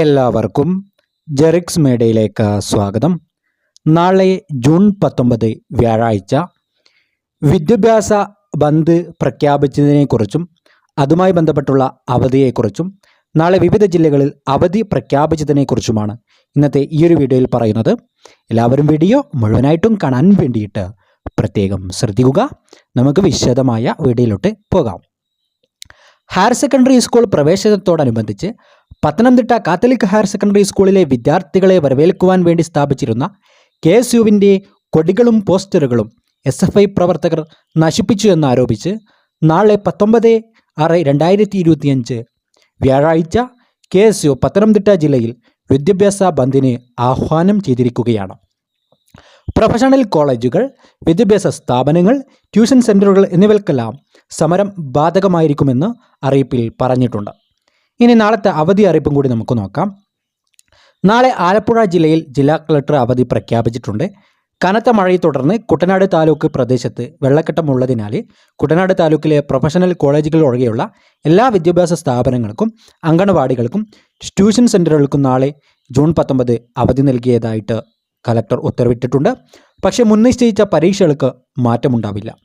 എല്ലാവർക്കും ജെറിക്സ് മേഡയിലേക്ക് സ്വാഗതം. നാളെ ജൂൺ പത്തൊമ്പത് വ്യാഴാഴ്ച വിദ്യാഭ്യാസ ബന്ദ് പ്രഖ്യാപിച്ചതിനെക്കുറിച്ചും അതുമായി ബന്ധപ്പെട്ടുള്ള അവധിയെക്കുറിച്ചും നാളെ വിവിധ ജില്ലകളിൽ അവധി പ്രഖ്യാപിച്ചതിനെക്കുറിച്ചുമാണ് ഇന്നത്തെ ഈ ഒരു വീഡിയോയിൽ പറയുന്നത്. എല്ലാവരും വീഡിയോ മുഴുവനായിട്ടും കാണാൻ വേണ്ടിയിട്ട് പ്രത്യേകം ശ്രദ്ധിക്കുക. നമുക്ക് വിശദമായ വീഡിയോയിലോട്ട് പോകാം. ഹയർ സെക്കൻഡറി സ്കൂൾ പ്രവേശനത്തോടനുബന്ധിച്ച് പത്തനംതിട്ട കാത്തലിക് ഹയർ സെക്കൻഡറി സ്കൂളിലെ വിദ്യാർത്ഥികളെ വരവേൽക്കുവാൻ വേണ്ടി സ്ഥാപിച്ചിരുന്ന കെ എസ് യുവിന്റെ കൊടികളും പോസ്റ്ററുകളും എസ് എഫ് ഐ പ്രവർത്തകർ നശിപ്പിച്ചു എന്നാരോപിച്ച് നാളെ പത്തൊമ്പത് ആറ് രണ്ടായിരത്തി ഇരുപത്തിയഞ്ച് വ്യാഴാഴ്ച കെ എസ് യു പത്തനംതിട്ട ജില്ലയിൽ വിദ്യാഭ്യാസ ബന്ദിന് ആഹ്വാനം ചെയ്തിരിക്കുകയാണ്. പ്രൊഫഷണൽ കോളേജുകൾ വിദ്യാഭ്യാസ സ്ഥാപനങ്ങൾ ട്യൂഷൻ സെന്ററുകൾ എന്നിവയ്ക്കെല്ലാം സമരം ബാധകമായിരിക്കുമെന്ന് അറിയിപ്പിൽ പറഞ്ഞിട്ടുണ്ട്. ഇനി നാളത്തെ അവധി അറിയിപ്പും കൂടി നമുക്ക് നോക്കാം. നാളെ ആലപ്പുഴ ജില്ലയിൽ ജില്ലാ കളക്ടർ അവധി പ്രഖ്യാപിച്ചിട്ടുണ്ട്. കനത്ത മഴയെ തുടർന്ന് കുട്ടനാട് താലൂക്ക് പ്രദേശത്ത് വെള്ളക്കെട്ടമുള്ളതിനാൽ കുട്ടനാട് താലൂക്കിലെ പ്രൊഫഷണൽ കോളേജുകൾ ഒഴികെയുള്ള എല്ലാ വിദ്യാഭ്യാസ സ്ഥാപനങ്ങൾക്കും അങ്കണവാടികൾക്കും ട്യൂഷൻ സെന്ററുകൾക്കും നാളെ ജൂൺ പത്തൊമ്പത് അവധി നൽകിയതായിട്ട് കലക്ടർ ഉത്തരവിട്ടിട്ടുണ്ട്. പക്ഷേ മുൻനിശ്ചയിച്ച പരീക്ഷകൾക്ക് മാറ്റമുണ്ടാവില്ല.